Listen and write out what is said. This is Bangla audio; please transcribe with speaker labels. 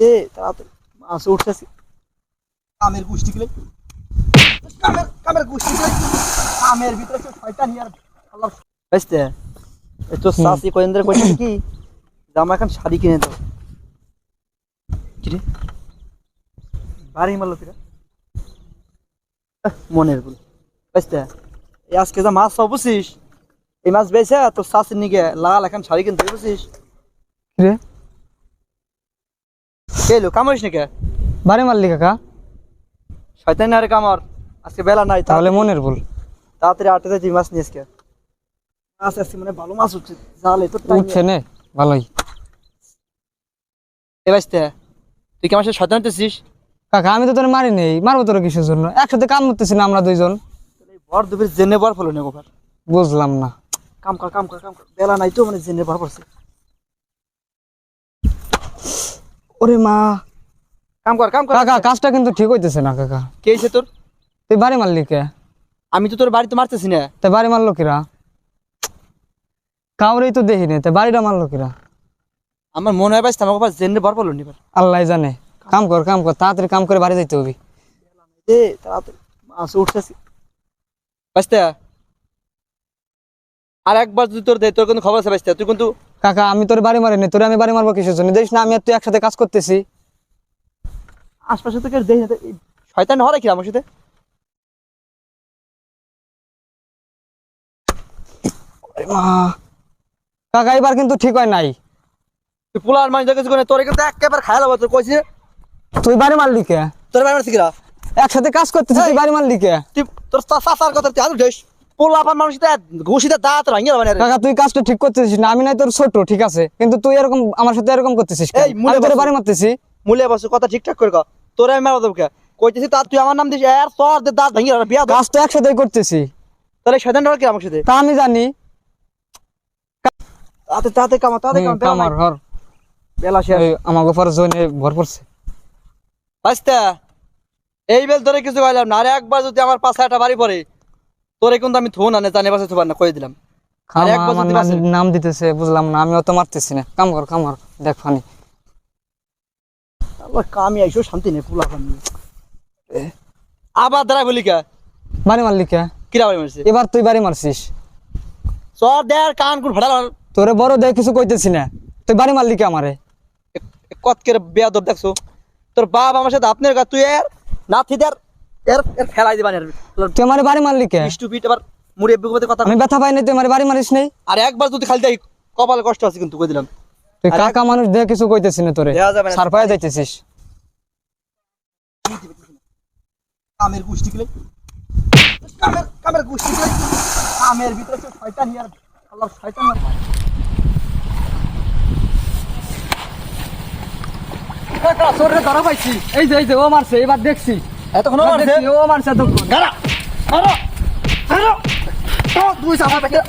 Speaker 1: এ তাড়াতাড়ি মাছ উঠতেছে। কামের গোষ্ঠী গুলো কামের কামের গোষ্ঠী গুলো কামের ভিতরে কেউ শয়তান ইয়ার। আল্লাহ বুঝতে তো সাসি কয়েন্দ্র কইছে কি আমার এখন শাড়ি কিনে দাও। কি রে? বাড়ি মারলো মনের ভুল। বুঝতে এই আজকে যা মাছ সব বুঝছিস? এই মাছ বেছে তোর শাশির নিকে লাল এখন শাড়ি কিনতে বুঝছিস?
Speaker 2: রে?
Speaker 1: কে লো কামড়িস নাকি?
Speaker 2: বাড়ি মারলি কাকা।
Speaker 1: শয়তান না রে কামড় আজকে বেলা নাই
Speaker 2: তাহলে মনের ভুল।
Speaker 1: তাড়াতাড়ি আটে যাই মাছ নিয়ে আজকে। মাছ আসছে মানে ভালো মাছ উঠছে জালে তোর টাইম
Speaker 2: উঠছে নে ভালোই।
Speaker 1: এ বাঁচতে তুই কি আমার সাথে শয়তান হতেছিস
Speaker 2: কাকা আমি তো তোর মারি নেই মারবো তোর কিসের জন্য? একসাথে কাম করতেছি না আমরা দুইজন।
Speaker 1: বর দুপুর জেনে বর ফলো ভার
Speaker 2: বুঝলাম না।
Speaker 1: কাম কর কাম কর কাম কর। বেলা নাই তো মানে জেনে বর পড়ছে
Speaker 2: ওরে মা।
Speaker 1: কাম কর কাম কর।
Speaker 2: কাকা কাজটা কিন্তু ঠিক হইতেছে না কাকা।
Speaker 1: কে হয়েছে তোর?
Speaker 2: তুই বাড়ি মারলি কে?
Speaker 1: আমি তো তোর বাড়িতে মারতেছি না।
Speaker 2: তে বাড়ি মারলো কিরা? কাউরেই তো দেখি নে তে বাড়িটা মারলো কিরা?
Speaker 1: আমার মনে হয় বাঁচতে আমার কথা জেনে বর ফলো নিবার
Speaker 2: আল্লাহ জানে। কাম কর কাম কর তাড়াতাড়ি কাম করে বাড়ি যাইতে হবে।
Speaker 1: এ তাড়াতাড়ি। মাছ উঠতেছে। বাঁচতে আর একবার যদি তোর তোর কিন্তু খবর আছে তুই কিন্তু
Speaker 2: কাকা আমি তোর বাড়ি মারি নি তোর আমি বাড়ি মারবো কিসের জন্য? দেখিস না আমি আর তুই একসাথে কাজ করতেছি।
Speaker 1: আশপাশে থেকে দেখি না তো, শয়তান হওয়ার কি আমার সাথে?
Speaker 2: কাকা এবার কিন্তু ঠিক হয় নাই।
Speaker 1: তুই পোলার মানুষ দেখেছি কোনে? তোর কিন্তু একেবারে খাই লাভ তোর কইছে।
Speaker 2: তুই বাড়ি মারলি কে?
Speaker 1: তোর বাড়ি মারছি কিরা?
Speaker 2: একসাথে কাজ করতেছি তুই বাড়ি মারলি কে?
Speaker 1: তুই তোর চাচার কথা তুই আলু ঢেস পোলা পান মানুষ ঘুষিতে দাঁত।
Speaker 2: কাকা তুই কাজটা ঠিক করতেছিস না। আমি নাই তোর ছোট ঠিক আছে? কিন্তু তুই এরকম আমার সাথে এরকম করতেছিস?
Speaker 1: এই, মুলে
Speaker 2: আমি তোর
Speaker 1: বসো।
Speaker 2: বাড়ি মারতেছি।
Speaker 1: মূল্যে বসে কথা ঠিকঠাক করে তোরে আমি মারা দেবো কইতেছি তার তুই আমার নাম দিস আর তোর দাঁত ভাঙিয়ে বিয়া
Speaker 2: কাজ তো একসাথেই করতেছি।
Speaker 1: তাহলে কি আমার সাথে?
Speaker 2: তা আমি জানি।
Speaker 1: তাতে তাতে কামা তাতে কামা
Speaker 2: কামার
Speaker 1: বেলা শেষ।
Speaker 2: জোনে ভর পড়ছে।
Speaker 1: বাস্তা এই বেল তোরে কিছু কইলাম না। আরে একবার যদি আমার পাশে একটা বাড়ি পড়ে তোরে কিন্তু আমি থো না জানে পাশে থোবার না কই দিলাম।
Speaker 2: নাম- দিতেছে বুঝলাম না আমি অত মারতেছি না। কাম কর কামার দেখ ফানি।
Speaker 1: আল্লাহ কামি আইসো শান্তি নেই পোলা পান আবার বলি কে?
Speaker 2: বাড়ি মারলি কে?
Speaker 1: কিরা বাড়ি মারছে
Speaker 2: এবার তুই বাড়ি মারছিস।
Speaker 1: সর দেয়ার কান কুন ফাটাল
Speaker 2: তোরে বড় দেখ কিছু কইতেছি না। তুই বাড়ি মারলি কে আমারে?
Speaker 1: কত করে বেয়াদব দেখছ? তোর বাপ আমার সাথে আপনার তুই এর নাথি দেয়ার এর এর ফেলাই দিবান এর
Speaker 2: তুই আমারে বাড়ি মারলি কে?
Speaker 1: স্টুপিড আবার মুড়ি এব্বু কথা কথা
Speaker 2: আমি ব্যথা পাই নাই তুই আমারে বাড়ি মারিস নাই?
Speaker 1: আর একবার যদি খালি দেই কপালে কষ্ট আছে কিন্তু কই দিলাম?
Speaker 2: তুই কাকা মানুষ দেখ কিছু কইতেছি না তোরে।
Speaker 1: দেয়া যাবে না।
Speaker 2: সার পায়ে যাইতেছিস।
Speaker 1: কামের গোষ্ঠী গুলো কামের কামের গোষ্ঠী গুলো কামের ভিতরে শয়তান ইয়ার। আল্লাহ শয়তান না কাকা সরে ধরা পাইছি।
Speaker 2: এই যে এই যে ও মারছে এবার দেখছি।
Speaker 1: এতক্ষণ মারছে?
Speaker 2: ও মারছে এতক্ষণ।
Speaker 1: দুই সাফা